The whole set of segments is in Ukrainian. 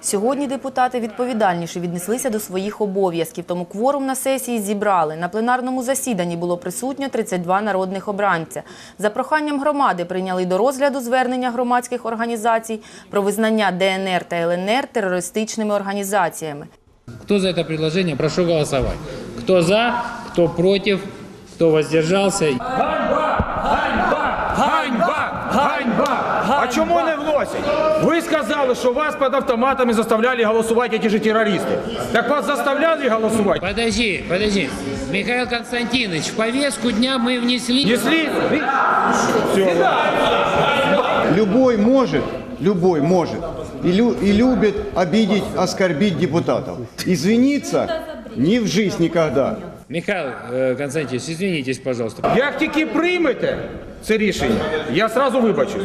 Сьогодні депутати відповідальніше віднеслися до своїх обов'язків, тому кворум на сесії зібрали. На пленарному засіданні було присутньо 32 народних обранця. За проханням громади прийняли до розгляду звернення громадських організацій про визнання ДНР та ЛНР терористичними організаціями. Кто за это предложение, прошу голосовать. Кто за, кто против, кто воздержался. Чому не вносять? Ви сказали, що вас під автоматами заставляли голосувати ті ж терористи. Так вас заставляли голосувати? Подожди, подожди. Михаил Константинович, в повестку дня мы внесли... Несли? Любой может, любой может и, лю- и любит обидеть, оскорбить депутатов. Извиниться ни в жизнь никогда. Михаил э, Константинович, извинитесь, пожалуйста. Як тільки приймете це рішення, я сразу вибачусь.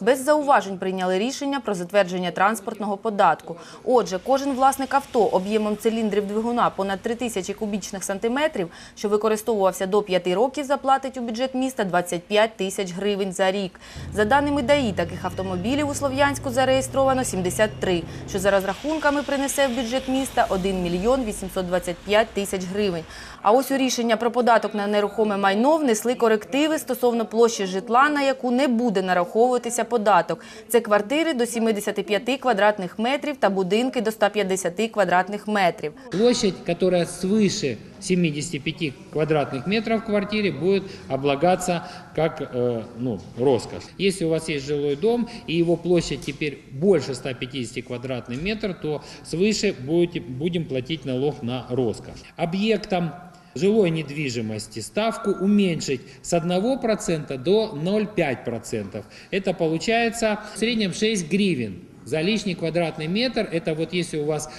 Без зауважень прийняли рішення про затвердження транспортного податку. Отже, кожен власник авто об'ємом циліндрів двигуна понад 3 тисячі кубічних сантиметрів, що використовувався до 5 років, заплатить у бюджет міста 25 тисяч гривень за рік. За даними ДАІ, таких автомобілів у Слов'янську зареєстровано 73, що за розрахунками принесе в бюджет міста 1 мільйон 825 тисяч гривень. А ось у рішення про податок на нерухоме майно внесли корективи стосовно площі житла, на яку не буде нараховуватися податок. Це квартири до 75 квадратних метрів та будинки до 150 квадратних метрів. Площадь, которая свыше 75 квадратных метров в квартире, будет облагаться как э, ну, роскошь. Если у вас есть жилой дом и его площадь теперь больше 150 квадратных метров, то свыше будете, будем платить налог на роскошь. Объектом жилой недвижимости ставку уменьшить с 1% до 0,5%. Это получается в среднем 6 гривен за лишний квадратный метр. Это вот если у вас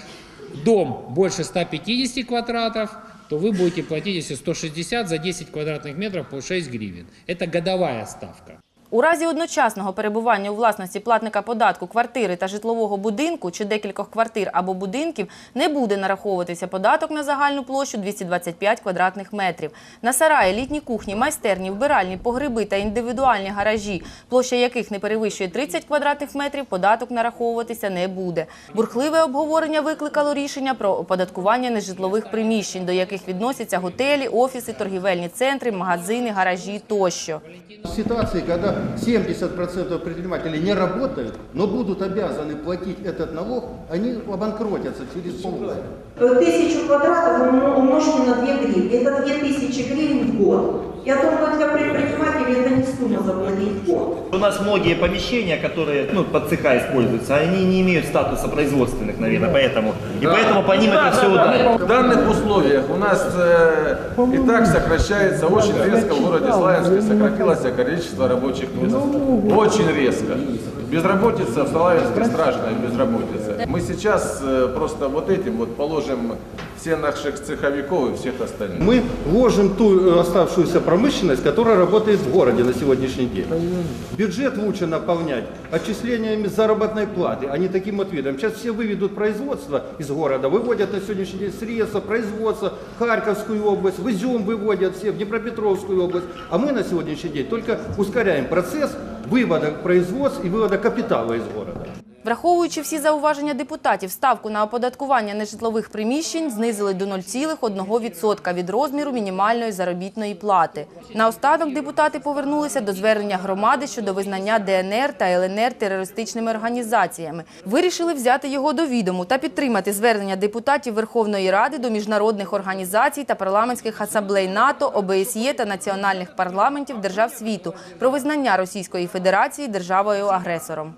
дом больше 150 квадратов, то вы будете платить, если 160 за 10 квадратных метров по 6 гривен. Это годовая ставка. У разі одночасного перебування у власності платника податку квартири та житлового будинку чи декількох квартир або будинків не буде нараховуватися податок на загальну площу 225 квадратних метрів. На сараї, літні кухні, майстерні, вбиральні, погреби та індивідуальні гаражі, площа яких не перевищує 30 квадратних метрів, податок нараховуватися не буде. Бурхливе обговорення викликало рішення про оподаткування нежитлових приміщень, до яких відносяться готелі, офіси, торгівельні центри, магазини, гаражі тощо. В ситуации, когда 70% предпринимателей не работают, но будут обязаны платить этот налог, они обанкротятся через полгода. Тысячу квадратов умно- умножьте на 2 гривны. Это 2000 гривен в год. Я думаю, для предпринимателей это не сумма заплатить в год. У нас многие помещения, которые ну, под цеха используются, они не имеют статуса производственных, наверное, поэтому. И поэтому по ним это все ударит. В данных условиях у нас э, и так сокращается очень резко в городе Славянске сократилось количество рабочих мест. Очень резко. Безработица в Славянске страшная безработица. Мы сейчас э, просто вот этим вот положим все наших цеховиков и всех остальных. Мы ложим ту э, оставшуюся промышленность, которая работает в городе на сегодняшний день. Бюджет лучше наполнять отчислениями заработной платы, а не таким вот видом. Сейчас все выведут производство из города, выводят на сегодняшний день средства, производство, Харьковскую область, в Изюм выводят все, в Днепропетровскую область. А мы на сегодняшний день только ускоряем процесс вывода производств и вывода капитала из города. Враховуючи всі зауваження депутатів, ставку на оподаткування нежитлових приміщень знизили до 0,1% від розміру мінімальної заробітної плати. Наостанок депутати повернулися до звернення громади щодо визнання ДНР та ЛНР терористичними організаціями. Вирішили взяти його до відому та підтримати звернення депутатів Верховної Ради до міжнародних організацій та парламентських асамблей НАТО, ОБСЄ та національних парламентів держав світу про визнання Російської Федерації державою-агресором.